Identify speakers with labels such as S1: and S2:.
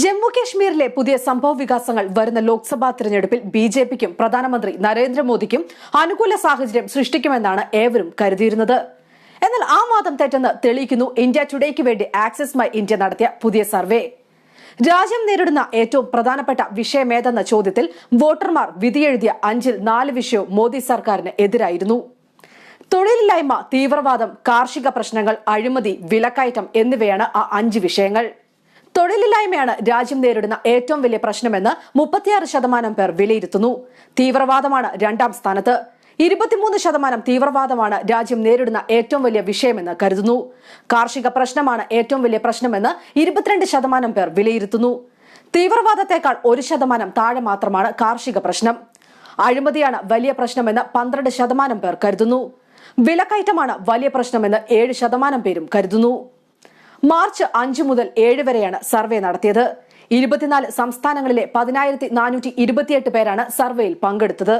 S1: ജമ്മു കശ്മീരിലെ പുതിയ സംഭവ വികാസങ്ങൾ വരുന്ന ലോക്സഭാ തെരഞ്ഞെടുപ്പിൽ ബി ജെ പിക്കും പ്രധാനമന്ത്രി നരേന്ദ്രമോദിക്കും അനുകൂല സാഹചര്യം സൃഷ്ടിക്കുമെന്നാണ് ഏവരും കരുതിയിരുന്നത്. എന്നാൽ ആ വാദം തെറ്റെന്ന് തെളിയിക്കുന്നു ഇന്ത്യ ടുഡേക്ക് വേണ്ടി ആക്സിസ് മൈ ഇന്ത്യ നടത്തിയ പുതിയ സർവേ. രാജ്യം നേരിടുന്ന ഏറ്റവും പ്രധാനപ്പെട്ട വിഷയമേതെന്ന ചോദ്യത്തിൽ വോട്ടർമാർ വിധിയെഴുതിയ അഞ്ചിൽ നാല് വിഷയവും മോദി സർക്കാരിന് എതിരായിരുന്നു. തൊഴിലില്ലായ്മ തീവ്രവാദം കാർഷിക പ്രശ്നങ്ങൾ അഴിമതി വിലക്കയറ്റം എന്നിവയാണ് ആ അഞ്ച് വിഷയങ്ങൾ. തൊഴിലില്ലായ്മയാണ് രാജ്യം നേരിടുന്ന ഏറ്റവും വലിയ പ്രശ്നമെന്ന് മുപ്പത്തിയാറ് ശതമാനം പേർ വിലയിരുത്തുന്നു. തീവ്രവാദമാണ് രണ്ടാം സ്ഥാനത്ത്. ഇരുപത്തിമൂന്ന് ശതമാനം തീവ്രവാദമാണ് രാജ്യം നേരിടുന്ന ഏറ്റവും വലിയ വിഷയമെന്ന് കരുതുന്നു. കാർഷിക പ്രശ്നമാണ് ഏറ്റവും വലിയ പ്രശ്നമെന്ന് ഇരുപത്തിരണ്ട് ശതമാനം പേർ വിലയിരുത്തുന്നു. തീവ്രവാദത്തെക്കാൾ ഒരു ശതമാനം താഴെ മാത്രമാണ് കാർഷിക പ്രശ്നം. അഴിമതിയാണ് വലിയ പ്രശ്നമെന്ന് പന്ത്രണ്ട് ശതമാനം പേർ കരുതുന്നു. വിലക്കയറ്റമാണ് വലിയ പ്രശ്നമെന്ന് ഏഴ് ശതമാനം പേരും കരുതുന്നു. മാർച്ച് അഞ്ച് മുതൽ ഏഴ് വരെയാണ് സർവേ നടത്തിയത്. ഇരുപത്തിനാല് സംസ്ഥാനങ്ങളിലെ പതിനായിരത്തി നാനൂറ്റി ഇരുപത്തിയെട്ട് പേരാണ് സർവേയിൽ പങ്കെടുത്തത്.